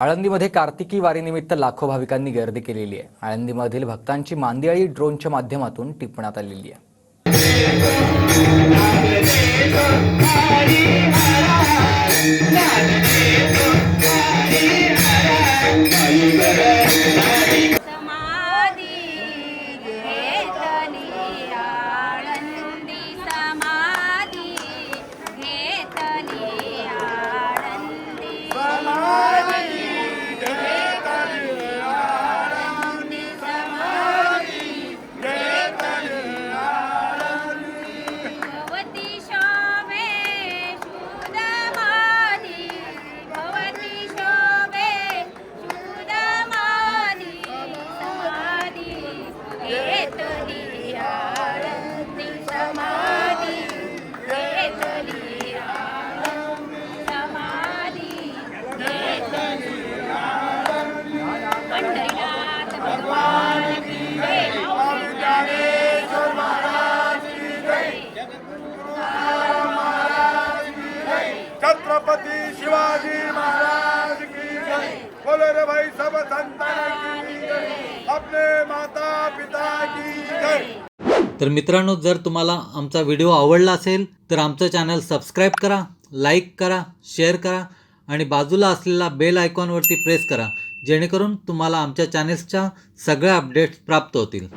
आळंदीमध्ये कार्तिकी वारीनिमित्त लाखो भाविकांनी गर्दी केलेली आहे. आळंदीमधील भक्तांची मांदियाळी ड्रोनच्या माध्यमातून टिपण्यात आलेली आहे. छत्रपती शिवाजी महाराज की जय। बोले रे भाई सब संतान की जय। अपने माता पिता की जय। तर मित्रांनो जर तुम्हाला आमचा व्हिडिओ आवडला असेल तर आमचं चॅनल सबस्क्राईब करा लाईक करा शेअर करा आणि बाजूला असलेला बेल आयकॉनवरती प्रेस करा जेणेकरून तुम्हाला आमच्या चॅनेल्सच्या सगळ्या अपडेट्स प्राप्त होतील.